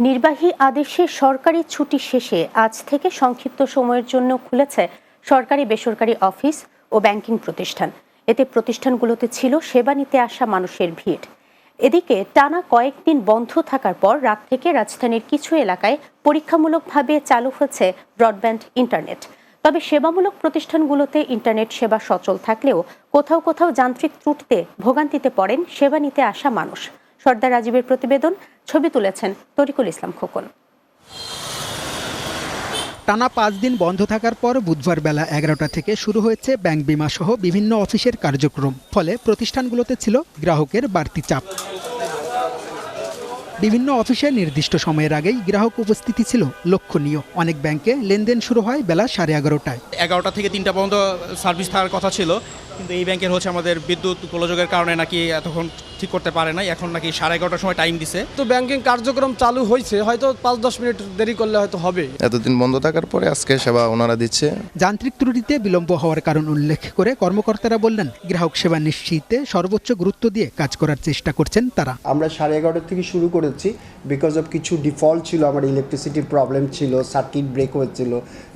নির্বাহী আদেশে সরকারি ছুটি শেষে আজ থেকে সংক্ষিপ্ত সময়ের জন্য খুলেছে সরকারি বেসরকারি অফিস ও ব্যাংকিং প্রতিষ্ঠান। এতে প্রতিষ্ঠানগুলোতে ছিল সেবা নিতে আসা মানুষের ভিড়। এদিকে টানা কয়েকদিন বন্ধ থাকার পর রাত থেকে রাজধানীর কিছু এলাকায় পরীক্ষামূলকভাবে চালু হয়েছে ব্রডব্যান্ড ইন্টারনেট। তবে সেবামূলক প্রতিষ্ঠানগুলোতে ইন্টারনেট সেবা সচল থাকলেও কোথাও কোথাও যান্ত্রিক ত্রুটিতে ভোগান্তিতে পড়েন সেবা নিতে আসা মানুষ। সর্দার রাজীবের প্রতিবেদন ছবি তুলেছেন তরিকুল ইসলাম খোকন। টানা পাঁচ দিন বন্ধ থাকার পর বুধবার বেলা এগারোটা থেকে শুরু হয়েছে ব্যাংক বিমা সহ বিভিন্ন অফিসের কার্যক্রম। ফলে প্রতিষ্ঠানগুলোতে ছিল গ্রাহকের বাড়তি চাপ। বিভিন্ন অফিসে নির্দিষ্ট সময়ের আগেই গ্রাহক উপস্থিতি ছিল লক্ষণীয়। অনেক ব্যাংকে লেনদেন শুরু হয় বেলা সাড়ে এগারোটায়। এগারোটা থেকে তিনটা পর্যন্ত সার্ভিস থাকার কথা ছিল কিন্তু এই ব্যাংকের হচ্ছে আমাদের বিদ্যুৎ গোলযোগের কারণে নাকি এতক্ষণ ঠিক করতে পারে নাই। এখন নাকি সাড়ে এগারোটার সময় টাইম দিছে। তো ব্যাংকিং কার্যক্রম চালু হয়েছে হয়তো পাঁচ দশ মিনিট দেরি করলে হয়তো হবে। এতদিন বন্ধ থাকার পরে আজকে সেবা ওনারা দিচ্ছে। যান্ত্রিক ত্রুটিতে বিলম্ব হওয়ার কারণ উল্লেখ করে কর্মকর্তারা বললেন গ্রাহক সেবা নিশ্চিতে সর্বোচ্চ গুরুত্ব দিয়ে কাজ করার চেষ্টা করছেন তারা। আমরা সাড়ে এগারোটা থেকে শুরু করেছি। বিকজ অফ কিছু ডিফল্ট ছিল আমার ইলেকট্রিসিটির প্রবলেম ছিল সার্কিট ব্রেক হয়েছিল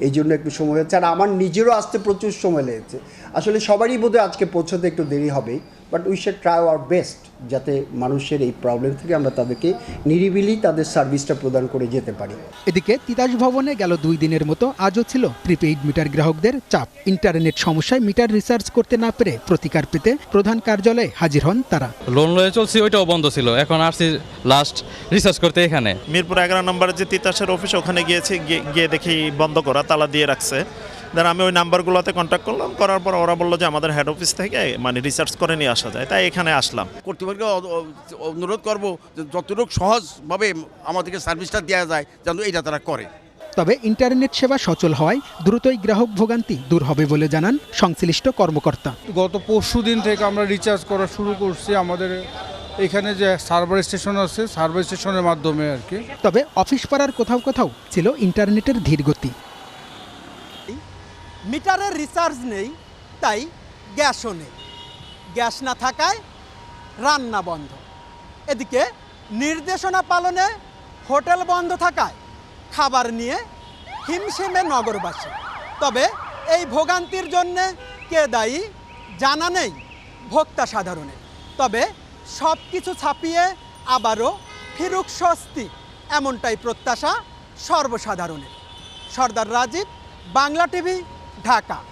এই জন্য একটু সময় হচ্ছে। আর আমার নিজেরও আসতে প্রচুর সময় লেগেছে। আসলে সবারই বোধহয় আজকে পৌঁছতে একটু দেরি হবেই। But we should try our best যাতে মানুষের এই প্রবলেম থেকে আমরা তাদেরকে নিরিবিলি তাদের সার্ভিসটা প্রদান করে যেতে পারি। এদিকে তিতাস ভবনে গেল দুই দিনের মতো আজও ছিল প্রিপেইড মিটার গ্রাহকদের চাপ। ইন্টারনেট সমস্যায় মিটার রিসার্চ করতে না পেরে প্রতিকার পেতে প্রধান কার্যালয়ে হাজির হন তারা। লোন লয়ে চলছি ওইটাও বন্ধ ছিল। এখন আসছি লাস্ট রিসার্চ করতে এখানে। মিরপুর এগারো নম্বরে যে তিতাসের অফিস ওখানে গিয়েছি গিয়ে- গিয়ে দেখি বন্ধ করা তালা দিয়ে রাখছে। দেন আমি ওই নাম্বারগুলোতে কন্ট্যাক্ট করলাম করার পর ওরা বলল যে আমাদের হেড অফিস থেকে মানে রিসার্চ করে নিয়ে আসা যায়। তাই এখানে আসলাম। অ- অনুরোধ করব যে যতটুকু সহজভাবে আমাদেরকে সার্ভিসটা দেওয়া যায় যেন এটা তারা করে। তবে ইন্টারনেট সেবা সচল হওয়ায় দ্রুতই গ্রাহক ভোগান্তি দূর হবে বলে জানান সংশ্লিষ্ট কর্মকর্তা। গত পরশু দিন থেকে আমরা রিচার্জ করা শুরু করছি আমাদের এখানে যে সার্ভার স্টেশন আছে সার্ভার স্টেশনের মাধ্যমে আর কি। তবে অফিস পাড়ার কোথাও কোথাও ছিল ইন্টারনেটের ধীর গতি মিটারের রিচার্জ নেই, তাই গ্যাসও নেই। গ্যাস না থাকায় রান্না বন্ধ। এদিকে নির্দেশনা পালনে হোটেল বন্ধ থাকায় খাবার নিয়ে হিমশিমে নগরবাসী। তবে এই ভোগান্তির জন্যে কে দায়ী জানা নেই ভোক্তা সাধারণের। তবে সব কিছু ছাপিয়ে আবারও ফিরুক স্বস্তি, এমনটাই প্রত্যাশা সর্বসাধারণের। সর্দার রাজীব, বাংলা টিভি ढाका।